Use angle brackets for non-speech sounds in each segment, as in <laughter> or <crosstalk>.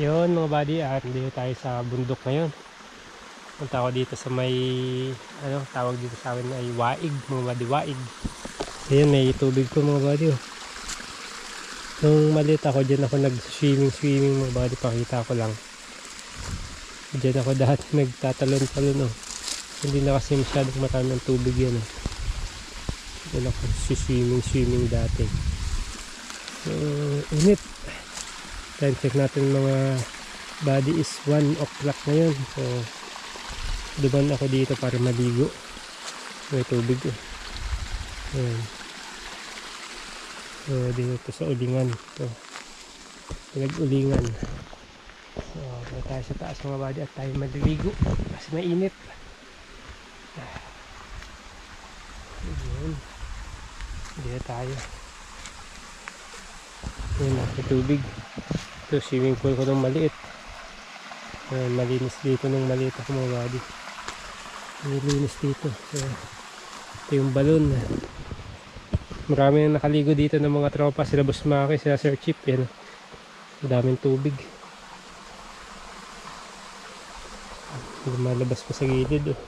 Yun mga buddy, at dito tayo sa bundok ngayon. Punta ako dito sa may, ano, tawag dito sa akin ay waig, mga buddy, waig. Ayan, may tubig po mga buddy. Oh. Nung maliit ako, dyan ako nag-swimming-swimming mga buddy, pakita ko lang. Dyan ako dati <laughs> nagtatalon-talon. Oh. Hindi na kasi masyadong marami ng tubig yan. Oh. Dyan ako swimming-swimming dati. So, init. Time check natin mga body is 1 o'clock ngayon. So, duman ako dito para maligo. May tubig eh. Ayan. So, dito to sa ulingan. So, pinag-ulingan. So, punta tayo sa taas mga body at tayo maliligo. Kasi mainit. Ayan. Dito tayo. Ayan na, may tubig. Ito, swimming pool ko nung maliit. Ayan, malinis dito nung maliit ako mga buddy. Malinis dito. So, ito yung balon. Marami na nakaligo dito ng mga tropa. Sila Boss Maki, sila Sir Chip. Yan. Daming tubig. Lumalabas pa sa gilid. Oh.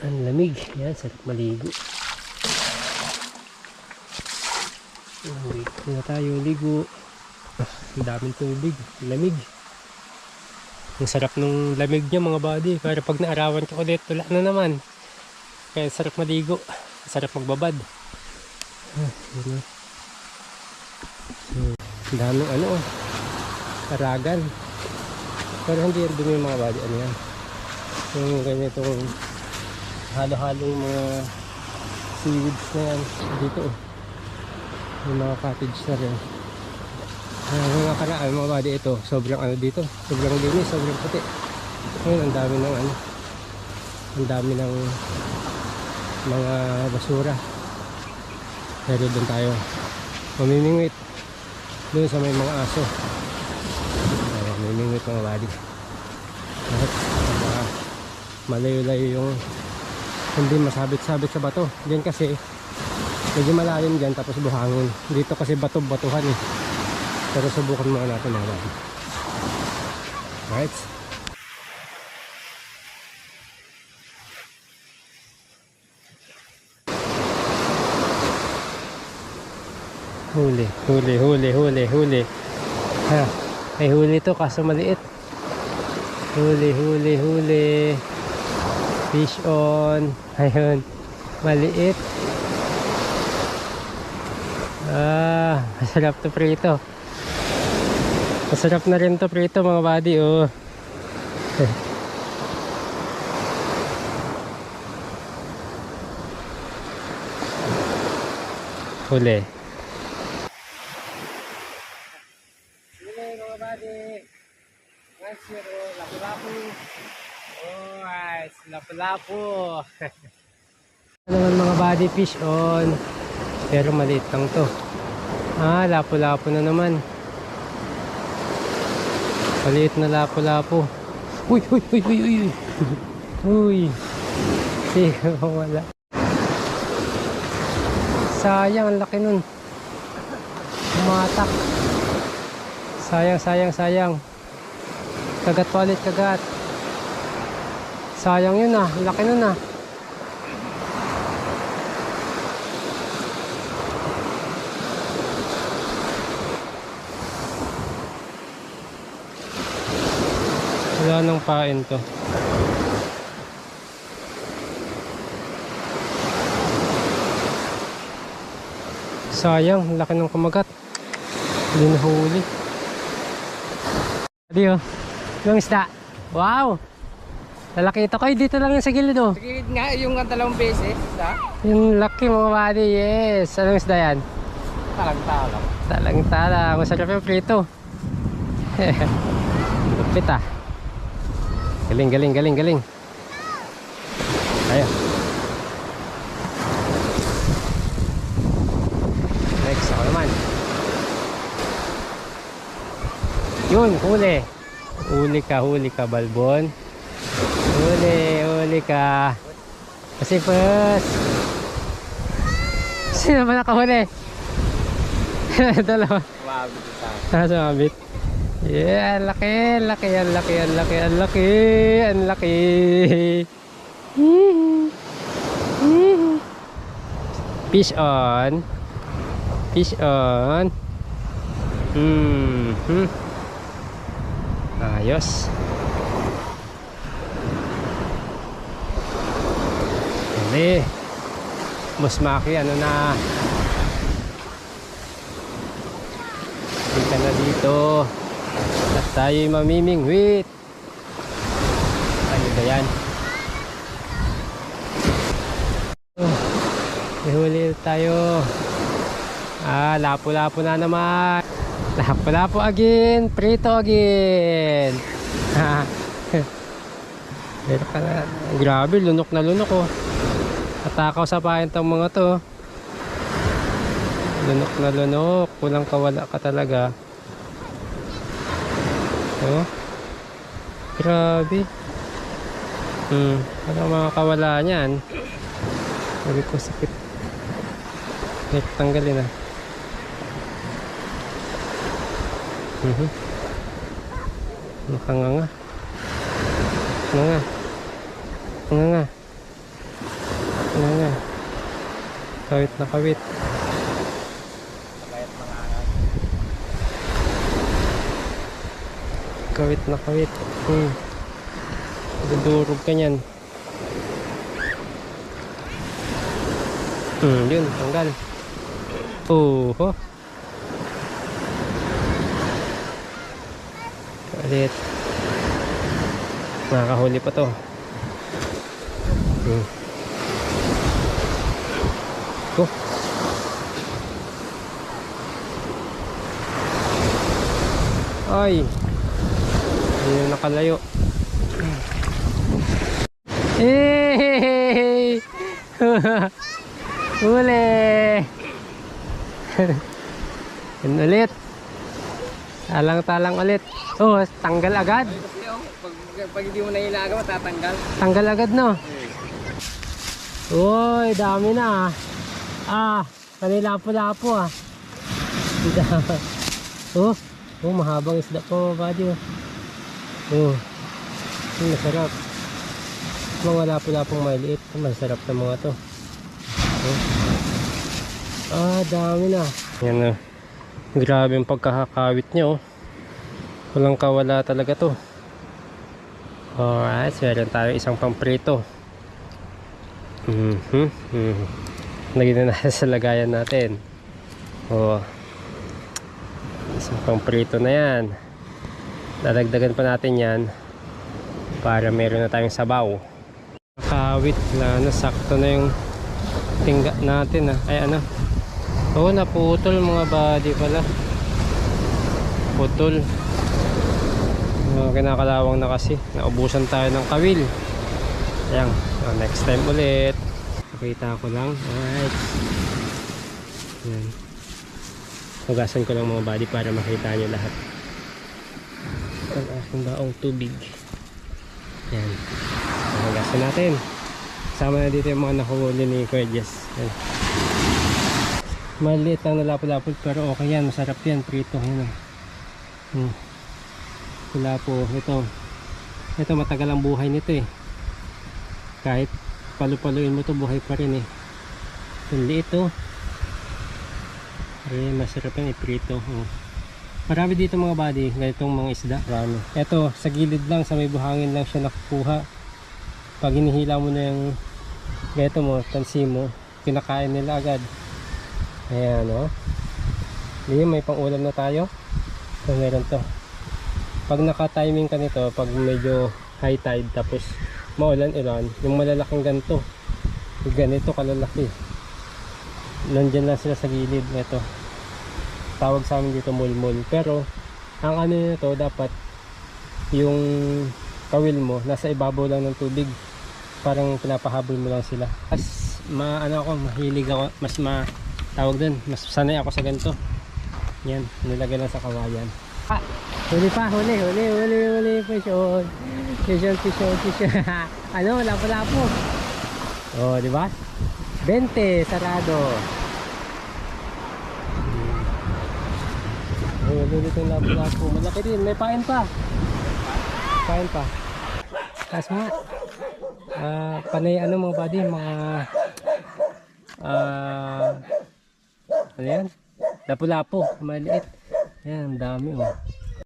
Ang lamig. Yan, sarap maligo. Ligo na tayo, ligo. Ang daming tubig, lamig. Ang sarap ng lamig niya mga buddy. Pero pag naarawan ka ulit, wala na naman. Kaya sarap maligo. Sarap magbabad. Ah. So, ang daming ano. Karagan. Pero hindi dumi mga buddy. Ano yan? Yung ganitong halo-halong mga seaweeds na yan. Dito oh. Yung mga cottage na rin. Uh, mga karaan mga body ito, sobrang ano dito, sobrang linis, sobrang puti. Ngayon, ang dami ng ano, ang dami ng mga basura. Pero doon tayo mamimingwit. Doon sa may mga aso. Uh, mamimingwit mga body. At malayo-layo yung hindi masabit-sabit sa bato. Diyan kasi medyo malalim dyan tapos buhangin. Dito kasi bato-batuhan eh. Pero subukan muna natin buddy. Right? Huli, huli, huli, huli, huli. Ha, may huli to kaso maliit. Huli, huli, huli. Fish on. <laughs> Ayun. Maliit. Ah, <laughs> masarap to prito. Masarap na rin to prito mga buddy, oh. <laughs> Huli. Huli mga buddy. One zero, lapu-lapu. Oh, nice. Lapu-lapu. ano naman mga buddy fish on. Pero maliit lang to. Ah, lapo-lapo na naman. Maliit na lapo-lapo. Uy, uy, uy, uy, uy. Uy. <laughs> Sige, wala. Sayang, ang laki nun. Umatak. Sayang, sayang, sayang. Kagat pa ulit, kagat. Sayang yun ah. Laki nun ah. Wala nang pain to. Sayang, ang laki ng kumagat. Hindi nahuli. Adi oh. Yung isda. Wow! Lalaki ito kayo dito lang yung sa gilid oh. Sige nga, yung ang dalawang beses, ha? Yung laki mga buddy, yes. Anong isda yan? Talang talang. Talang tala. Masarap yung prito. <laughs> Lupit ah. Galing, galing, galing, galing. Ayo. Next, ako naman. Yun, huli. Huli ka, huli ka, balbon. Huli, huli ka. Kasi first. Sino ba nakahuli? <laughs> Dalawa. Umabot sa Ah, sumabit. Yeah, ang laki, ang laki, ang laki, ang laki, ang laki, ang laki. Fish on. Fish on. Hmm. hmm. Ayos. Hindi. Boss Maki, ano na. Kita na dito. At tayo'y mamimingwit. Ano ba yan? Oh, may huli tayo. Ah, lapo-lapo na naman. Lapo-lapo again. Prito again. <laughs> Pero ka na. Grabe, lunok na lunok oh. Atakaw sa pahin tong mga to. Lunok na lunok. Kulang kawala ka talaga. Oh. Grabe. Hmm. Ano mga kawala niyan? Sabi ko sakit. Net tanggalin ah. Mhm. Nakanganga. Nganga. Nganga. Nganga. Kawit na kawit. Kawit na kawit. Hmm. Dudurog ka niyan. Hmm, yun, tanggal. Oh, ho. Ulit. Nakakahuli pa to. Hmm. Oh. Ay. Ayun nakalayo. Hey! <laughs> Huli! <laughs> Yun ulit. Talang-talang ulit. Oh, tanggal agad. Pag, pag hindi mo na ilaga, matatanggal. Tanggal agad, no? Uy, dami na. Ah, kanilapo-lapo ah. Dami. <laughs> Oh, oh, mahabang isda po, buddy. Oh, oh. Hmm, masarap. Mga lapo-lapong maliit. Masarap na mga to. Oh. Ah, dami na. Yan oh. Grabe yung pagkakakawit niya oh. Walang kawala talaga to. Alright, meron tayo isang pamprito. Mhm. Mm Lagyan na sa lagayan natin. Oh. Isang pamprito na yan. Dadagdagan pa natin yan para meron na tayong sabaw. Nakawit na nasakto na yung tingga natin ah. Ay ano? Oo, naputol mga body pala. Putol. Uh, kinakalawang na kasi. Naubusan tayo ng kawil. Ayan. So, next time ulit. Pakita ko lang. Alright. Ayan. Hugasan ko lang mga body para makita nyo lahat. Ang aking baong tubig. Ayan. So, hugasan natin. Sama na dito yung mga nakuhuli ni Kuya. Ayan. Maliit lang nalapot-lapot pero okay yan. Masarap yan. Prito. Yan. oh. Hmm. Wala po. Ito. Ito matagal ang buhay nito eh. Kahit palu-paluin mo to buhay pa rin eh. Yung liit oh. Eh, masarap yan iprito. Oh. Marami dito mga buddy. Ganitong mga isda. Marami. Ito sa gilid lang sa may buhangin lang siya nakukuha. Pag hinihila mo na yung ganito mo, tansi mo, kinakain nila agad. Ayan oh. Hindi, may pang-ulam na tayo. So, meron to. Pag naka-timing ka nito, pag medyo high tide, tapos maulan-ulan, yung malalaking ganito. Ganito kalalaki. Nandyan lang sila sa gilid. Ito. Tawag sa amin dito mulmul. Pero, ang ano nito, dapat yung kawil mo, nasa ibabaw lang ng tubig. Parang pinapahabol mo lang sila. Mas, ma, ano ako, mahilig ako, mas ma, tawag dun, mas sanay ako sa ganito. Yan, nilagay lang sa kawayan. Ah, huli pa, huli, huli, huli, huli, fish on. Fish on, fish on, fish on. <laughs> ano, lapo-lapo. Oh, di ba? 20, sarado. Hmm. Nalulito yung lapo-lapo. Malaki din. May pain pa. Pain pa. Taas mo nga. Ah, panay ano mga buddy, mga ah ano yan? Lapo-lapo, maliit. Yan, ang dami oh.